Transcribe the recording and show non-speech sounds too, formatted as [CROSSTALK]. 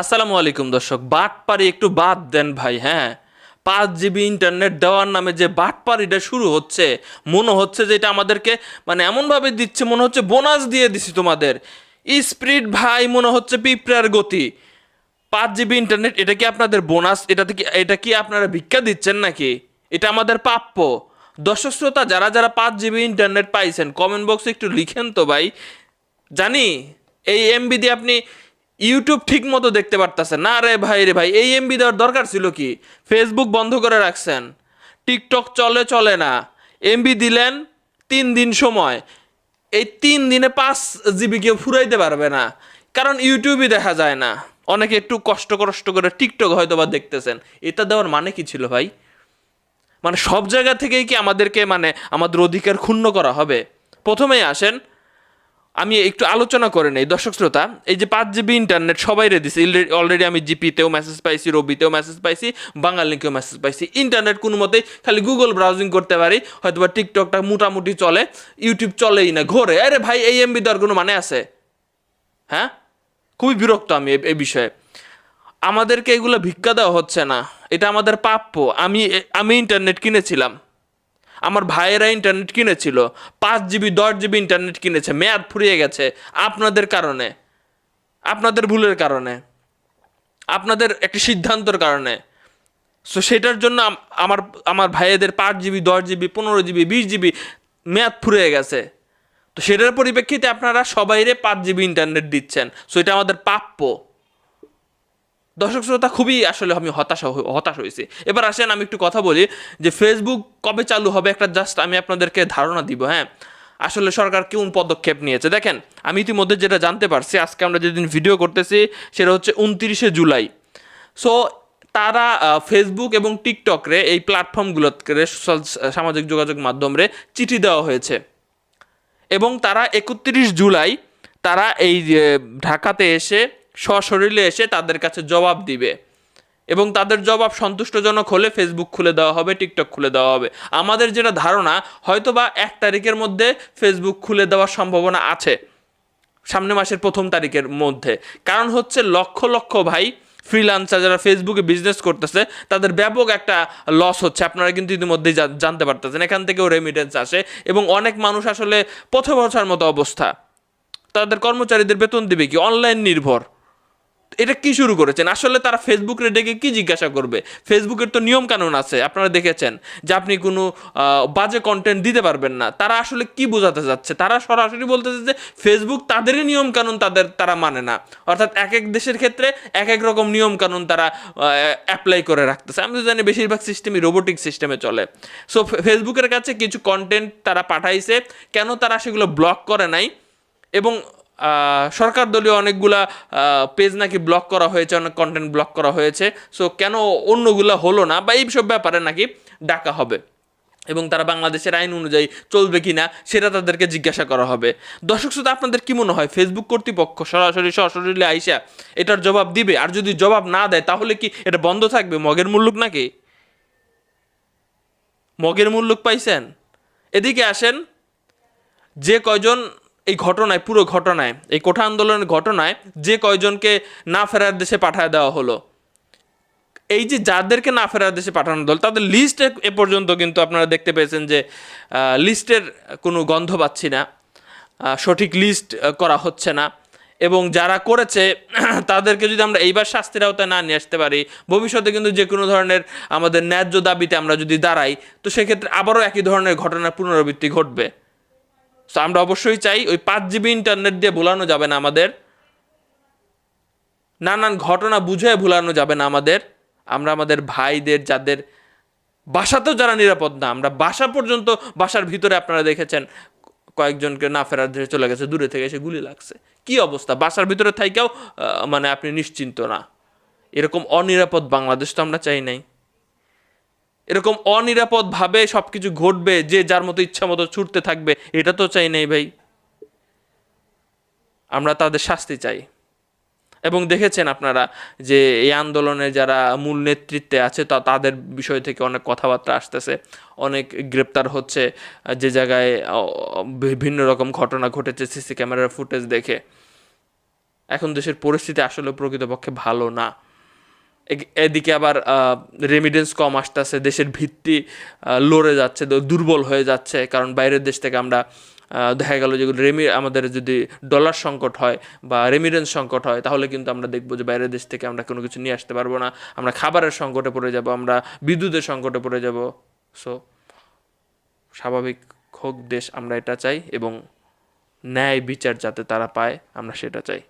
আসসালামু আলাইকুম দর্শক বাটপারি একটু বাদ দেন ভাই হ্যাঁ? পাঁচ জিবি ইন্টারনেট দেওয়ার নামে যে বাটপারিটা শুরু হচ্ছে, মনে হচ্ছে যে এটা আমাদেরকে মানে এমনভাবে দিচ্ছে, মনে হচ্ছে বোনাস দিয়ে দিছি তোমাদের। স্পিড ভাই, মনে হচ্ছে পিঁপড়ার গতি। পাঁচ জিবি ইন্টারনেট এটা কি আপনাদের বোনাস? এটা কি এটা কি আপনারা ভিক্ষা দিচ্ছেন নাকি? এটা আমাদের প্রাপ্য। দর্শক শ্রোতা, যারা যারা পাঁচ জিবি ইন্টারনেট পাইছেন কমেন্ট বক্সে একটু লিখেন তো ভাই। জানি, এই এমবি দিয়ে আপনি ইউটিউব ঠিক মতো দেখতে পারতেছেন না। রে ভাই রে ভাই, এই এমবি দেওয়ার দরকার ছিল কি? ফেসবুক বন্ধ করে রাখছেন। টিকটক চলে চলে না। এমবি দিলেন তিন দিন সময়। এই তিন দিনে পাঁচ জিবি কেউ ফুরাইতে পারবে না। কারণ ইউটিউবই দেখা যায় না। অনেকে একটু কষ্ট কষ্ট করে টিকটক হয়তো বা দেখতেছেন। এটা দেওয়ার মানে কি ছিল ভাই? মানে সব জায়গা থেকেই কি আমাদেরকে মানে আমাদের অধিকার ক্ষুণ্ণ করা হবে? প্রথমেই আসেন আমি একটু আলোচনা করে নেই, দর্শক শ্রোতা, এই যে পাঁচ জিবি ইন্টারনেট সবাই রে দিছে অলরেডি আমি জিপিতেও মেসেজ পাইছি, রবিতেও মেসেজ পাইছি, বাঙাল লিঙ্কেও মেসেজ পাইছি। ইন্টারনেট কোনো মতেই খালি গুগল ব্রাউজিং করতে পারি হয়তো বা টিকটকটা মোটামুটি চলে ইউটিউব চলেই না, ঘোরে। আরে ভাই, এই এমবি দেওয়ার কোনো মানে আছে? হ্যাঁ? খুবই বিরক্ত আমি এই বিষয়ে। আমাদেরকে এগুলো ভিক্ষা দেওয়া হচ্ছে না, এটা আমাদের প্রাপ্য। আমি আমি ইন্টারনেট কিনেছিলাম। আমার ভাইয়েরা ইন্টারনেট কিনেছিল, পাঁচ জিবি দশ জিবি ইন্টারনেট কিনেছে, মেয়াদ ফুরিয়ে গেছে, আপনাদের কারণে, আপনাদের ভুলের কারণে, আপনাদের একটি সিদ্ধান্তর কারণে। সো সেটার জন্য আমার আমার ভাইয়েদের পাঁচ জিবি দশ জিবি পনেরো জিবি বিশ জিবি মেয়াদ ফুরিয়ে গেছে। তো সেটার পরিপ্রেক্ষিতে আপনারা সবাইরে পাঁচ জিবি ইন্টারনেট দিচ্ছেন। সো এটা আমাদের প্রাপ্য। দর্শক শ্রোতা, খুবই আসলে আমি হতাশা হতাশ হয়েছি। এবার আসেন আমি একটু কথা বলি যে ফেসবুক কবে চালু হবে একটা জাস্ট আমি আপনাদেরকে ধারণা দিব হ্যাঁ? আসলে সরকার কোন পদক্ষেপ নিয়েছে? দেখেন, আমি ইতিমধ্যে যেটা জানতে পারছি, আজকে আমরা যেদিন ভিডিও করতেছি, সেটা হচ্ছে উনত্রিশে জুলাই। সো তারা ফেসবুক এবং টিকটকরে এই প্ল্যাটফর্মগুলোকে সোশ্যাল সামাজিক যোগাযোগ মাধ্যমে চিঠি দেওয়া হয়েছে। এবং তারা একত্রিশ জুলাই তারা এই ঢাকাতে এসে সশরীরে এসে তাদের কাছে জবাব দিবে। এবং তাদের জবাব সন্তুষ্টজনক হলে ফেসবুক খুলে দেওয়া হবে টিকটক খুলে দেওয়া হবে। আমাদের যেটা ধারণা হয়তো বা এক তারিখের মধ্যে ফেসবুক খুলে দেওয়ার সম্ভাবনা আছে, সামনে মাসের প্রথম তারিখের মধ্যে। কারণ হচ্ছে লক্ষ লক্ষ ভাই ফ্রিলান্সার যারা ফেসবুকে বিজনেস করতেছে, তাদের ব্যাপক একটা লস হচ্ছে। আপনারা কিন্তু ইতিমধ্যেই জানতে পারতেছেন, এখান থেকেও রেমিটেন্স আসে। এবং অনেক মানুষ আসলে পথে বসার মতো অবস্থা। তাদের কর্মচারীদের বেতন দিবে কি? অনলাইন নির্ভর। এটা কি শুরু করেছেন? আসলে তারা ফেসবুকে ডেকে কি জিজ্ঞাসা করবে? ফেসবুকের তো নিয়ম কানুন আছে, আপনারা দেখেছেন, যে আপনি কোনো বাজে কন্টেন্ট দিতে পারবেন না। তারা আসলে কি বোঝাতে যাচ্ছে তারা সরাসরি বলতেছে যে ফেসবুক তাদেরই নিয়ম কানুন তাদের, তারা মানে না। অর্থাৎ এক এক দেশের ক্ষেত্রে এক এক রকম নিয়ম কানুন তারা অ্যাপ্লাই করে রাখতেছে। আমি তো জানি বেশিরভাগ সিস্টেমই রোবোটিক সিস্টেমে চলে। সো ফেসবুকের কাছে কিছু কন্টেন্ট তারা পাঠাইছে। কেন তারা সেগুলো ব্লক করে নাই? এবং সরকার দলীয় অনেকগুলা পেজ নাকি ব্লক করা হয়েছে, অনেক কন্টেন্ট ব্লক করা হয়েছে। সো কেন অন্যগুলা হলো না? বা এইসব ব্যাপারে নাকি ডাকা হবে? এবং তারা বাংলাদেশের আইন অনুযায়ী চলবে কি না সেটা তাদেরকে জিজ্ঞাসা করা হবে। দর্শক শ্রোতা, আপনাদের কি মনে হয় ফেসবুক কর্তৃপক্ষ সরাসরি সরাসরি আইসা এটার জবাব দিবে? আর যদি জবাব না দেয়, তাহলে কি এটা বন্ধ থাকবে? মগের মুল্লুক নাকি? মগের মুল্লুক পাইছেন? এদিকে আসেন যে কয়জন এই ঘটনায়, পুরো ঘটনায়, এই কোঠা আন্দোলনের ঘটনায় যে কয়জনকে না ফেরার দেশে পাঠায় দেওয়া হলো। এই যে যাদেরকে না ফেরার দেশে পাঠানো দল তাদের লিস্ট এ পর্যন্ত কিন্তু আপনারা দেখতে পেয়েছেন যে লিস্টের কোনো গন্ধ পাচ্ছি না সঠিক লিস্ট করা হচ্ছে না। এবং যারা করেছে, [CLEARS THROAT] তাদেরকে যদি আমরা এইবার শাস্তির আওতায় না নিয়ে আসতে পারি, ভবিষ্যতে কিন্তু যে কোনো ধরনের আমাদের ন্যায্য দাবিতে আমরা যদি দাঁড়াই, তো সেক্ষেত্রে আবারও একই ধরনের ঘটনার পুনরাবৃত্তি ঘটবে। তো আমরা অবশ্যই চাই ওই পাঁচ জিবি ইন্টারনেট দিয়ে ভুলানো যাবে না আমাদের। নানান ঘটনা বুঝে ভুলানো যাবে না আমাদের। আমরা আমাদের ভাইদের, যাদের বাসাতেও যারা নিরাপদ না, আমরা বাসা পর্যন্ত, বাসার ভিতরে আপনারা দেখেছেন, কয়েকজনকে না ফেরার ধরে চলে গেছে, দূরে থেকে এসে গুলি লাগছে। কি অবস্থা? বাসার ভিতরে থাইকেও মানে আপনি নিশ্চিন্ত না। এরকম অনিরাপদ বাংলাদেশ তো আমরা চাই নাই। এরকম অনিরাপদভাবে সব কিছু ঘটবে, যে যার মতো ইচ্ছা মতো ছুটতে থাকবে, এটা তো চাই নেই ভাই। আমরা তাদের শাস্তি চাই। এবং দেখেছেন আপনারা যে এই আন্দোলনে যারা মূল নেতৃত্বে আছে, তা তাদের বিষয় থেকে অনেক কথাবার্তা আসতেছে। অনেক গ্রেপ্তার হচ্ছে, যে জায়গায় বিভিন্ন রকম ঘটনা ঘটেছে সিসি ক্যামেরার ফুটেজ দেখে। এখন দেশের পরিস্থিতি আসলে প্রকৃতপক্ষে ভালো না। এদিকে আবার রেমিডেন্স কম আসতেছে, দেশের ভিত্তি লড়ে যাচ্ছে দুর্বল হয়ে যাচ্ছে, কারণ বাইরের দেশ থেকে আমরা দেখা গেল যেগুলো রেমি আমাদের যদি ডলার সংকট হয় বা রেমিডেন্স সংকট হয়, তাহলে কিন্তু আমরা দেখব যে বাইরের দেশ থেকে আমরা কোনো কিছু নিয়ে আসতে পারব না। আমরা খাবারের সংকটে পড়ে যাব, আমরা বিদ্যুতের সংকটে পড়ে যাব। সো স্বাভাবিক হোক দেশ, আমরা এটা চাই এবং ন্যায় বিচার যাতে তারা পায়, আমরা সেটা চাই।